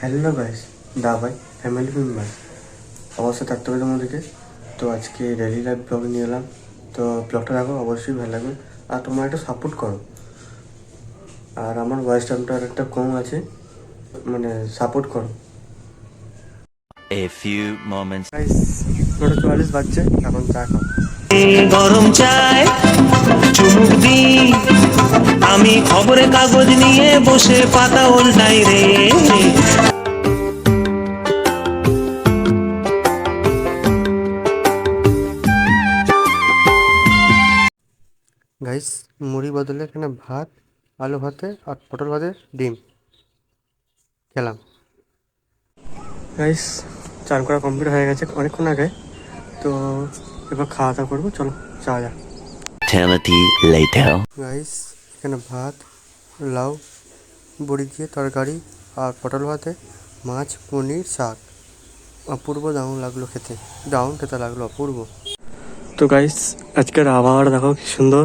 Hello guys দা ভাই family member অবশ্যই থাকতে হবে তোমাদেরকে। তো আজকে ডেলি লাইফ ব্লগ নিয়ে এলাম। তো ব্লগটা দেখো অবশ্যই ভালো লাগবে। আর তোমরা একটু সাপোর্ট করো। আর আমার ভয়েস টাইমটা একটা কম আছে। মানে সাপোর্ট করো। A few moments. গাইস নটা চুয়াল্লিশ বাজছে এখন চা খাও গরম চায় চুমুক দি আমি খবরের কাগজ নিয়ে বসে পাতা উল্টাই রে। গাইস মুড়ি বদলে এখানে ভাত আলু ভাতে আর পটল ভাতে ডিম। খেলাম। গাইস চান করা কমপ্লিট হয়ে গেছে অনেকক্ষণ আগে। তো এবার খাওয়া দাওয়া করব চলো যাওয়া যাক। গাইস এখানে ভাত লাউ বড়ি দিয়ে তরকারি আর পটল ভাতে মাছ পনির শাক। অপূর্ব দারুণ লাগল খেতে। দারুণ খেতে লাগল অপূর্ব। তো গাইস আজকের আবহাওয়াটা দেখো কি সুন্দর।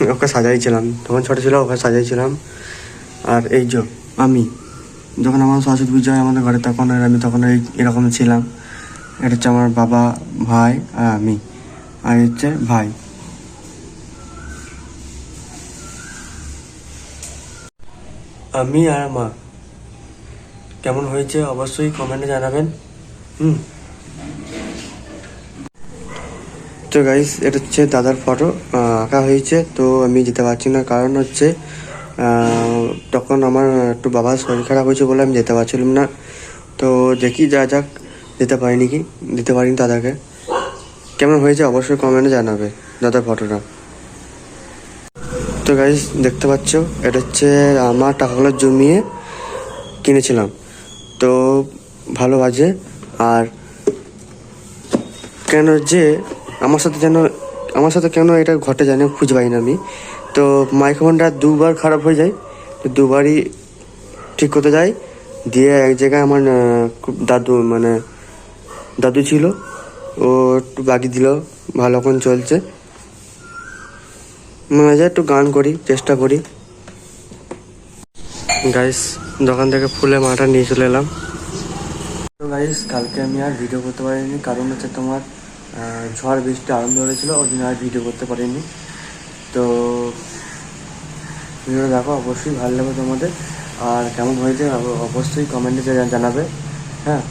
ওকে সাজাইছিলাম। তখন ছোট ছিল, ওকে সাজাইছিলাম। আর এই যে আমি, যখন আমার সরস্বতী পুজো হয় আমাদের ঘরে, তখন আমি তখন এই এরকম ছিলাম। এটা হচ্ছে আমার বাবা, ভাই আর আমি। আর হচ্ছে ভাই। আমি আর মা। কেমন হয়েছে অবশ্যই কমেন্টে জানাবেন। হুম। তো গাইস এটা হচ্ছে দাদার ফটো আঁকা হয়েছে, তো আমি যেতে পারছি না। কারণ হচ্ছে তখন আমার একটু বাবার শরীর খারাপ হয়েছে বলে আমি যেতে পারছিলাম না। তো দেখি যা যাক, যেতে পারিনি কি? দিতে পারিনি দাদাকে। কেমন হয়েছে অবশ্যই কমেন্টে জানাবে দাদার ফটোটা তো গাইস দেখতে পাচ্ছ, এটা হচ্ছে আমার টাকাগুলো জমিয়ে কিনেছিলাম। তো ভালো বাজে, আর কেন যে আমার সাথে যেন, আমার সাথে কেন এটা ঘটে জানি খুঁজে পাই না আমি। তো মাইক্রোফোনটা দুবার খারাপ হয়ে যায়, তো দুবারই ঠিক করতে যাই। দিয়ে এক জায়গায় আমার দাদু মানে দাদু ছিল, ও একটু বাগি দিল, ভালো এখন চলছে। মাঝে একটু গান করি, চেষ্টা করি। গাইস দোকান থেকে ফুলে মাটা নিয়ে চলে এলাম। তো গাইস কালকে আমি আর ভিডিও করতে পারিনি, কারণ হচ্ছে তোমার ঝড় বৃষ্টি আরম্ভ হয়েছিল ওই জন্য আর ভিডিও করতে পারিনি। তো ভিডিও দেখো, অবশ্যই ভালো লাগবে তোমাদের। আর কেমন হয়েছে অবশ্যই কমেন্টে জানাবে। হ্যাঁ?